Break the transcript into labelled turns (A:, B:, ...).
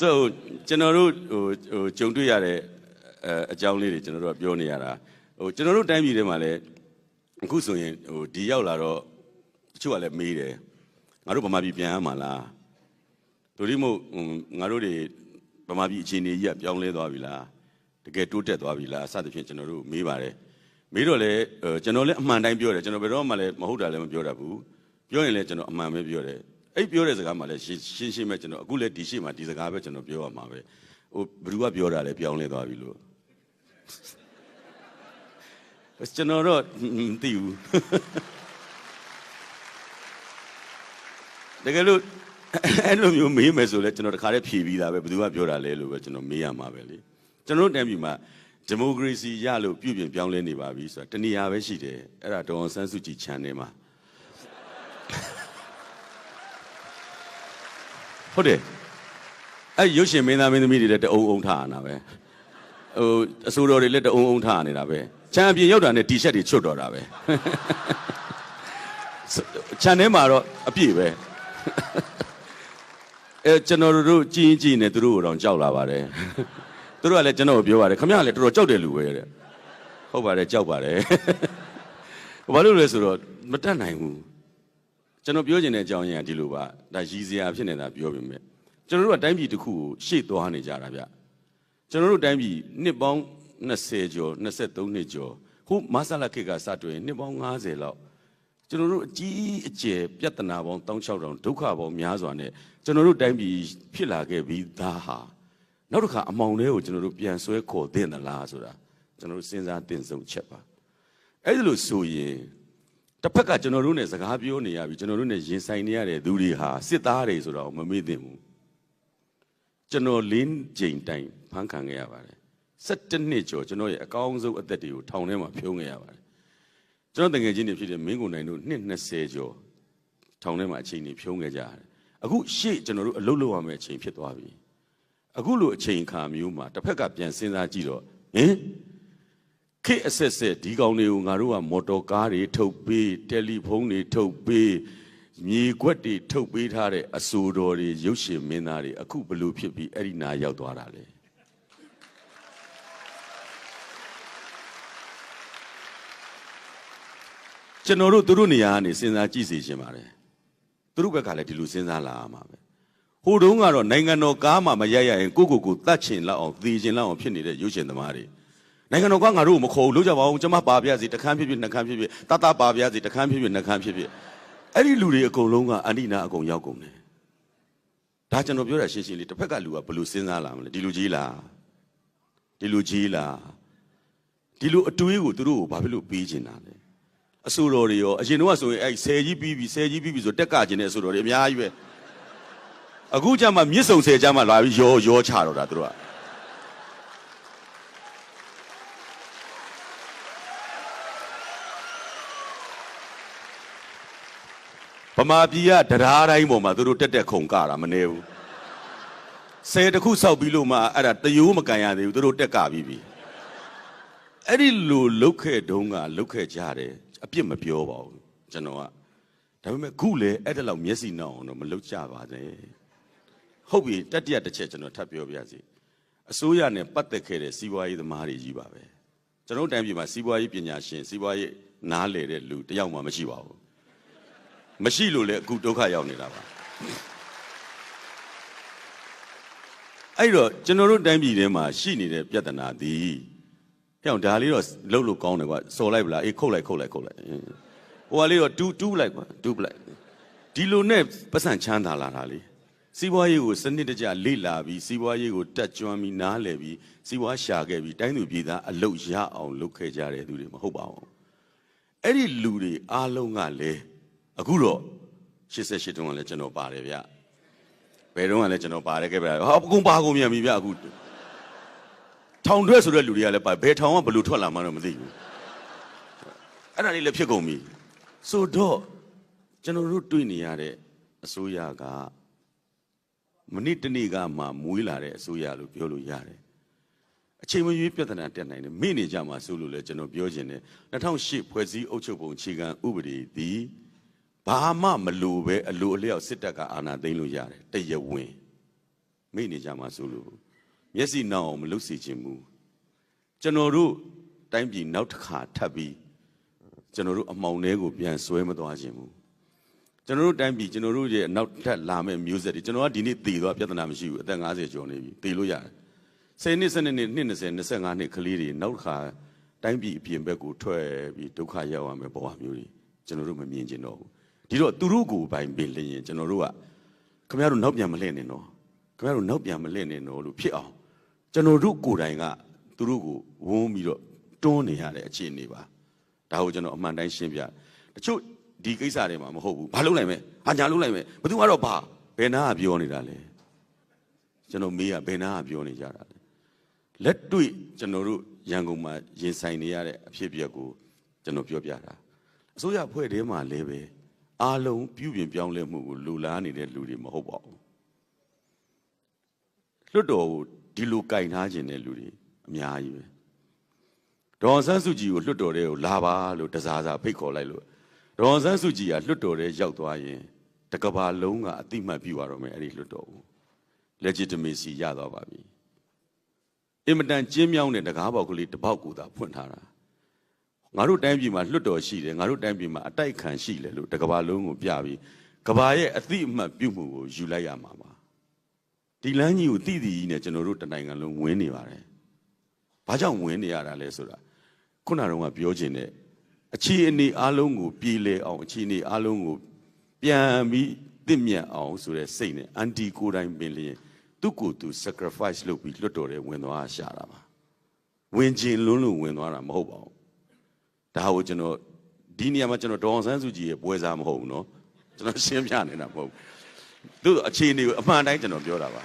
A: ဆိုကျွန်တော်တို့ဟိုဟိုကြုံတွေ့ရတဲ့အဲအကြောင်းလေးတွေကျွန်တော်တို့ကပြောနေရတာဟိုကျွန်တော်တို့တိုင်းပြည်ထဲမှာလည်းအခုဆိုရင်ဟိုဒီရောက်လာတော့တချို့ကလည်းမေးတယ်ငါတို့ဗမာပြည်ပြန်ရမှာလားတို့ဒီမို့ဟိုငါတို့တွေဗမာပြည်အခြေအနေကြီးကပြောင်းလဲသွားပြီလားတကယ်တိုးတက်သွားပြီလားစသဖြင့်ကျွန်တော်တို့မေးပါတယ်မေးတော့လေအဲကျွန်တော်လည်းအမှန်တိုင်းပြောတယ်ကျွန်တော်ဘယ်တော့မှလည်းမဟုတ်တာလည်းမပြောတတ်ဘူးပြောရင်လည်းကျွန်တော်အမှန်ပဲပြောတယ် အဲ့ပြောတဲ့စကားမှလည်းရှင်းရှင်းရှင်းပဲကျွန်တော်အခုလည်းဒီရှိမှဒီစကားပဲကျွန်တော်ပြောရမှာပဲဟိုဘယ်သူကပြောတာလဲပြောင်းလဲသွားပြီလို့ကျွန်တော်တော့မသိဘူးတကယ်လို့အဲ့လိုမျိုးမေးမယ်ဆိုလဲကျွန်တော်တခါတည်းဖြေပြီးသားပဲဘယ်သူကပြောတာလဲလို့ပဲကျွန်တော်မေးရမှာပဲလေကျွန်တော်တို့တန်းပြည်မှာဒီမိုကရေစီရလို့ပြုပြင်ပြောင်းလဲနေပါပြီဆိုတာတဏှာပဲရှိတယ်အဲ့ဒါဒေါအောင်ဆန်းစုကြည် channel မှာ ဟုတ်တယ်အဲ့ရုပ်ရှင်မင်းသားမင်းသမီးတွေလည်းတအုံအုံထားတာပဲဟိုအစိုးရတွေလည်းတအုံအုံထားနေတာပဲချန်ပီယံရောက်တာနဲ့တီရှပ်တွေချွတ်တော့တာပဲချန်ထဲမှာတော့အပြည့်ပဲအဲကျွန်တော်တို့ကြည်ရင်ကြည်နေသူတို့ကိုတော့ကြောက်လာပါတယ်သူတို့ကလည်းကျွန်တော်ကိုပြောပါတယ်ခမရလည်းတော်တော်ကြောက်တယ်လူပဲတဲ့ဟုတ်ပါတယ်ကြောက်ပါတယ်ဘာလို့လဲဆိုတော့မတတ်နိုင်ဘူး ကျွန်တော်ပြောချင်တဲ့အကြောင်းရင်းကဒီလိုပါဒါရည်စရာဖြစ်နေတာပြောပေမဲ့ကျွန်တော်တို့ကတိုင်းပြည်တစ်ခုကိုရှေ့သွားနေကြတာဗျကျွန်တော်တို့တိုင်းပြည်နှစ်ပေါင်း20ကျော်23နှစ်ကျော်ဟိုမဆလာခေတ်ကစတွေ့ရင်နှစ်ပေါင်း90လောက်ကျွန်တော်တို့အကြီးအကျယ်ပြဿနာပေါင်း16000ဒုက္ခပေါင်းများစွာနဲ့ကျွန်တော်တို့တိုင်းပြည်ဖြစ်လာခဲ့ပြီးသားဟာနောက်တစ်ခါအမောင်လေးကိုကျွန်တော်တို့ပြန်ဆွဲခေါ်သင့်သလားဆိုတာကျွန်တော်တို့စဉ်းစားတင်ဆုံးချက်ပါအဲ့ဒီလိုဆိုရင် တစ်ဖက်ကကျွန်တော်တို့ ਨੇ စကားပြောနေရပြီကျွန်တော်တို့ ਨੇ ရင်ဆိုင်နေရတဲ့သူတွေဟာစစ်သားတွေဆိုတော့မမေ့သင့်ဘူးကျွန်တော်လင်းချိန်တိုင်ဖမ်းခံခဲ့ရပါတယ်17နှစ်ကျော်ကျွန်တော်ရဲ့အကောင်းဆုံးအသက်တွေကိုထောင်ထဲမှာဖြုံးခဲ့ရပါတယ်ကျွန်တော်တငယ်ချင်းတွေဖြစ်တဲ့မင်းကိုနိုင်တို့နှစ်20ကျော်ထောင်ထဲမှာအချိန်တွေဖြုံးခဲ့ကြရတယ်အခုရှေ့ကျွန်တော်တို့အလုပ်လုပ်ရမယ့်အချိန်ဖြစ်သွားပြီအခုလိုအချိန်ခါမျိုးမှာတစ်ဖက်ကပြန်စဉ်းစားကြည့်တော့ဟင် ခေတ်အဆက်ဆက်ဒီကောင်တွေကိုငါတို့ကမော်တော်ကားတွေထုတ်ပေးတယ်လီဖုန်းတွေထုတ်ပေးမြေခွက်တွေထုတ်ပေးထားတဲ့အဆိုတော်တွေရုပ်ရှင်မင်းသားတွေအခုဘလို့ဖြစ်ပြီးအဲ့ဒီနာရောက်သွားတာလေကျွန်တော်တို့သူတို့နေရာကနေစဉ်းစားကြည့်စီရှင်ပါတယ်သူတို့ဘက်ကလည်းဒီလိုစဉ်းစားလာရမှာပဲဟိုတုန်းကတော့နိုင်ငံတော်ကားမှမရရရင်ကိုကိုကိုတတ်ချင်လောက်အောင်သေချင်လောက်အောင်ဖြစ်နေတဲ့ရုပ်ရှင်သမားတွေ နိုင်ငံတော်ကငါတို့ကိုမခေါ်ဘူးလို့ကြပါအောင်ကျွန်မပါပြစီတခန်းဖြစ်ဖြစ်နှခန်းဖြစ်ဖြစ်တတပါပြစီတခန်းဖြစ်ဖြစ်နှခန်းဖြစ်ဖြစ်အဲ့ဒီလူတွေအကုန်လုံးကအန္တိနာအကုန်ရောက်ကုန်တယ်ဒါကျွန်တော်ပြောတာရှင်းရှင်းလေးတစ်ဖက်ကလူကဘယ်လိုစဉ်းစားလာမလဲဒီလူကြီးလားဒီလူကြီးလားဒီလူအတွေးကိုသူတို့ကိုဘာဖြစ်လို့ပေးချင်တာလဲအဆိုတော်တွေရောအရင်တော့ဆိုရင်အဲ့ဆယ်ကြီးပြီးပြီဆယ်ကြီးပြီးပြီဆိုတက်ကကျင်တဲ့အဆိုတော်တွေအများကြီးပဲအခုကျမှမြစ်စုံဆယ်ကျမှလာပြီးရောရောချတော့တာသူတို့က မာပြည်ကတရားတိုင်းပေါ်မှာသူတို့တက်တက်ခုံကတာမနေဘူးဆယ်တစ်ခုစောက်ပြီးလို့မှအဲ့ဒါတယိုးမကန်ရသေးဘူးသူတို့တက်ကပြီးပြီအဲ့ဒီလိုလုတ်ခဲ့တုံးကလုတ်ခဲ့ကြတယ်အပြစ်မပြောပါဘူးကျွန်တော်ကဒါပေမဲ့ခုလေအဲ့ဒါလောက်မျက်စိနောက်အောင်တော့မလုတ်ကြပါနဲ့ဟုတ်ပြီတတိယတစ်ချက်ကျွန်တော်ထပ်ပြောပြစီအစိုးရနဲ့ပတ်သက်ခဲ့တဲ့စီးပွားရေးသမားတွေကြီးပါပဲကျွန်တော်တို့တိုင်းပြည်မှာစီးပွားရေးပညာရှင်စီးပွားရေးနားလည်တဲ့လူတယောက်မှမရှိပါဘူး မရှိလို့လေအခုဒုက္ခရောက်နေတာပါအဲ့တော့ကျွန်တော်တို့တိုင်းပြည်ထဲမှာရှိနေတဲ့ပြဿနာဒီကြောင်ဒါလေးတော့လှုပ်လို့ကောင်းတယ်ကွာစော်လိုက်ဗလားအေးခုတ်လိုက်ခုတ်လိုက်ခုတ်လိုက်ဟိုကလေးတော့တူးတူးလိုက်ကွာတူးလိုက်ဒီလိုနဲ့ပတ်စံချမ်းသာလာတာလေစီးပွားရေးကိုစနစ်တကျလေ့လာပြီးစီးပွားရေးကိုတက်ကြွပြီးနားလည်ပြီးစီးပွားရှာခဲ့ပြီးတိုင်းသူပြည်သားအလုတ်ရအောင်လုပ်ခဲ့ကြတဲ့သူတွေမဟုတ်ပါဘူးအဲ့ဒီလူတွေအားလုံးကလည်း အခုတော့88တုန်းကလည်းကျွန်တော်ပါတယ်ဗျဘယ်တုန်းကလည်းကျွန်တော်ပါတယ်ခဲ့ဗျဟာအကုန်ပါကုန်မြန်ပြီဗျအခုထောင်တွဲဆိုတဲ့လူတွေကလည်းပါဘယ်ထောင်ကဘယ်လိုထွက်လာမှန်းတော့မသိဘူးအဲ့ဒါလေးလည်းဖြစ်ကုန်ပြီဆိုတော့ကျွန်တော်တို့တွေ့နေရတဲ့အစိုးရကမနစ်တနေ့ကမှမွေးလာတဲ့အစိုးရလို့ပြောလို့ရတယ်အချိန်မရွေးပြဿနာတက်နိုင်တယ်မိနေကြမှာဆိုလို့လည်းကျွန်တော်ပြောခြင်းတယ်2008ဖွဲ့စည်းအုပ်ချုပ်ပုံအခြေခံဥပဒေသည် ဘာမှမလိုပဲအလိုအလျောက်စစ်တပ်ကအာဏာသိမ်းလို့ရတယ်တရားဝင်မိတ်နေကြမှာဆိုလို့မျက်စိနောက်အောင်မလုပ်စေချင်ဘူးကျွန်တော်တို့တိုင်းပြည်နောက်တစ်ခါထပ်ပြီးကျွန်တော်တို့အမှောင်ထဲကိုပြန်ဆွဲမသွားခြင်းဘူးကျွန်တော်တို့တိုင်းပြည်ကျွန်တော်တို့ရဲ့နောက်ထပ်လာမဲ့မျိုးဆက်တွေကျွန်တော်ကဒီနေ့တည်သွားပြဿနာမရှိဘူးအသက်50ကျော်နေပြီတည်လို့ရတယ်10နှစ်12နှစ်နှစ်20 25နှစ်ကလေးတွေနောက်တစ်ခါတိုင်းပြည်အပြင်ဘက်ကိုထွက်ပြီးဒုက္ခရောက်ရမယ်ဘဝမျိုးတွေကျွန်တော်တို့မမြင်ကျင်တော့ဘူး ဒီတော့သူတို့ကိုပိုင်ပင်လျင်ကျွန်တော်တို့ကခင်ဗျားတို့နောက်ပြန်မလှည့်နဲ့နော်ခင်ဗျားတို့နောက်ပြန်မလှည့်နဲ့နော်လို့ဖြစ်အောင်ကျွန်တော်တို့ကိုယ်တိုင်ကသူတို့ကိုဝန်းပြီးတော့တွန်းနေရတဲ့အခြေအနေပါဒါကိုကျွန်တော်အမှန်တိုင်းရှင်းပြတချို့ဒီကိစ္စတွေမှာမဟုတ်ဘူးဘာလုပ်လိုက်မလဲဟာညာလုပ်လိုက်မယ်ဘယ်သူမှတော့ဘာဘယ်နာကပြောနေတာလဲကျွန်တော်မေးရဘယ်နာကပြောနေကြတာလဲလက်တွေ့ကျွန်တော်တို့ရန်ကုန်မှာရင်ဆိုင်နေရတဲ့အဖြစ်အပျက်ကိုကျွန်တော်ပြောပြတာအစိုးရအဖွဲ့ထဲမှာလည်းပဲ အားလုံးပြုပြင်ပြောင်းလဲမှုကိုလူလားနေတဲ့လူတွေမဟုတ်ပါဘူးလွတ်တော်ကိုဒီလိုကင်ထားခြင်းတဲ့လူတွေအများကြီးပဲဒေါ်အောင်ဆန်းစုကြည်ကိုလွတ်တော်တွေကိုလာပါလို့တစားစားဖိတ်ခေါ်လိုက်လို့ဒေါ်အောင်ဆန်းစုကြည်ကလွတ်တော်တွေရောက်သွားရင်တကဘာလုံးကအတိမတ်ပြုရတော့မယ်အဲ့ဒီလွတ်တော်ကို legitimacy ရသွားပါပြီအင်မတန်ကျင်းမြောင်းတဲ့တကားပေါက်ကလေးတစ်ပေါက်ကိုသာဖွင့်ထားတာ ငါတို့တိုင်းပြည်မှာလွတ်တော်ရှိတယ်ငါတို့တိုင်းပြည်မှာအတိုက်ခံရှိတယ်လို့တကဘာလုံးကိုပြပြီးကဘာရဲ့အတိအမှတ်ပြုမှုကိုယူလိုက်ရမှာပါဒီလမ်းကြီးကိုတိတိကြီးနဲ့ကျွန်တော်တို့တနိုင်ငံလုံးဝင်နေပါတယ်ဘာကြောင့်ဝင်နေရတာလဲဆိုတာခုနကတော့ပြောချင်တဲ့အခြေအနေအလုံးကိုပြည်လဲအောင်အခြေအနေအလုံးကိုပြန်ပြီးတင့်မြတ်အောင်ဆိုတဲ့စိတ်နဲ့အန်တီကိုယ်တိုင်ပင်လျင်သူ့ကိုယ်သူ sacrifice လုပ်ပြီးလွတ်တော်တဲ့ဝင်သွားရှာတာပါဝင်ခြင်းလုံးလုံးဝင်သွားတာမဟုတ်ပါဘူး ဒါကိုကျွန်တော်ဒီနေရာမှာကျွန်တော်ဒေါအောင်ဆန်းစုကြည်ရဲ့ပွဲစားမဟုတ်ဘူးเนาะကျွန်တော်ရှင်းပြနေတာမဟုတ်ဘူးသူ့အခြေအနေကိုအမှန်တိုင်းကျွန်တော်ပြောတာပါ